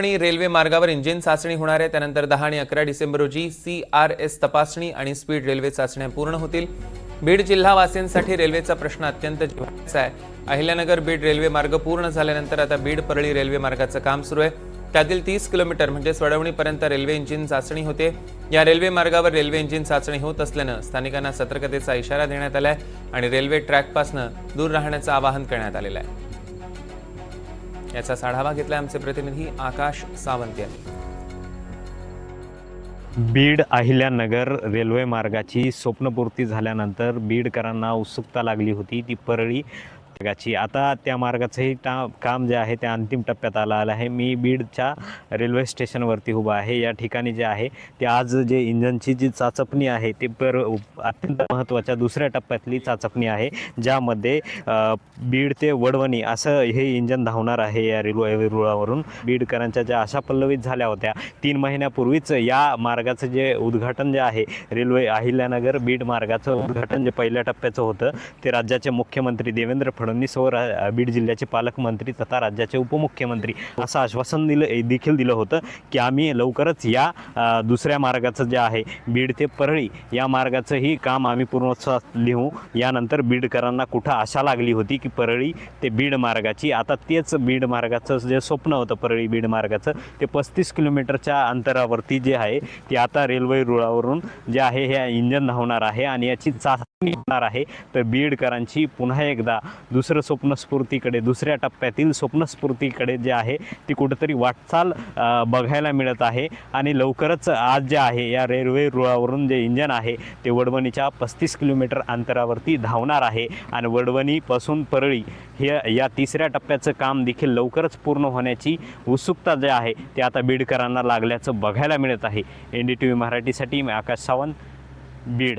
आणि रेल्वे मार्गावर इंजिन चाचणी होणार आहे. त्यानंतर दहा आणि अकरा डिसेंबर रोजी सी आर एस तपासणी आणि स्पीड रेल्वे चाचण्या पूर्ण होतील. बीड जिल्हावासियांसाठी रेल्वेचा प्रश्न अत्यंत जिव्हाळ्याचा आहे. अहिल्यानगर बीड रेल्वे मार्ग पूर्ण झाल्यानंतर आता बीड परळी रेल्वे मार्गाचं काम सुरू आहे. त्यातील तीस किलोमीटर म्हणजे वडवणीपर्यंत रेल्वे इंजिन चाचणी होते. या रेल्वे मार्गावर रेल्वे इंजिन चाचणी होत असल्यानं स्थानिकांना सतर्कतेचा इशारा देण्यात आलाय आणि रेल्वे ट्रॅकपासनं दूर राहण्याचं आवाहन करण्यात आलेलं आहे. याचा आढावा घेतला आमचे प्रतिनिधी आकाश सावंत यांनी. बीड अहिल्यानगर रेल्वे मार्गाची स्वप्नपूर्ती झाल्यानंतर बीडकरांना उत्सुकता लागली होती. ती परळी मार्गाची. आता त्या मार्गाचंही टा काम जे आहे ते अंतिम टप्प्यात आलं आलं आहे. मी बीडच्या रेल्वे स्टेशनवरती उभा आहे. या ठिकाणी जे आहे ते आज जे इंजनची जी चाचपणी आहे ते पर अत्यंत महत्त्वाच्या दुसऱ्या टप्प्यातली चाचपणी आहे ज्यामध्ये बीड ते वडवणी असं हे इंजन धावणार आहे या रेल्वे रुळावरून. बीडकरांच्या ज्या आशा पल्लवित झाल्या होत्या तीन महिन्यापूर्वीच या मार्गाचं जे उद्घाटन जे आहे रेल्वे अहिल्यानगर बीड मार्गाचं उद्घाटन जे पहिल्या टप्प्याचं होतं ते राज्याचे मुख्यमंत्री देवेंद्र फडणवीस व बीड जिल्ह्याचे पालकमंत्री तथा राज्याचे उपमुख्यमंत्री असं आश्वासन दिलं देखील दिलं होतं की आम्ही लवकरच या दुसऱ्या मार्गाचं जे आहे बीड ते परळी या मार्गाचंही काम आम्ही पूर्णोत्साहात लिहू. यानंतर बीडकरांना कुठं आशा लागली होती की परळी ते बीड मार्गाची आता तेच बीड मार्गाचं जे स्वप्न होतं परळी बीड मार्गाचं ते पस्तीस किलोमीटरच्या अंतरावरती जे आहे ते आता रेल्वे रुळावरून जे आहे हे इंजन धावणार आहे आणि याची चा होणार आहे. तर बीडकरांची पुन्हा एकदा दुसरं स्वप्नस्फूर्तीकडे दुसऱ्या टप्प्यातील स्वप्नस्फूर्तीकडे जे आहे ती कुठंतरी वाटचाल बघायला मिळत आहे. आणि लवकरच आज जे आहे या रेल्वे रुळावरून जे इंजन आहे ते वडवणीच्या पस्तीस किलोमीटर अंतरावरती धावणार आहे. आणि वडवणीपासून परळी हे या तिसऱ्या टप्प्याचं काम देखील लवकरच पूर्ण होण्याची उत्सुकता जे आहे ते आता बीडकरांना लागल्याचं बघायला मिळत आहे. एन डी टी व्ही मराठीसाठी मी आकाश सावंत बीड.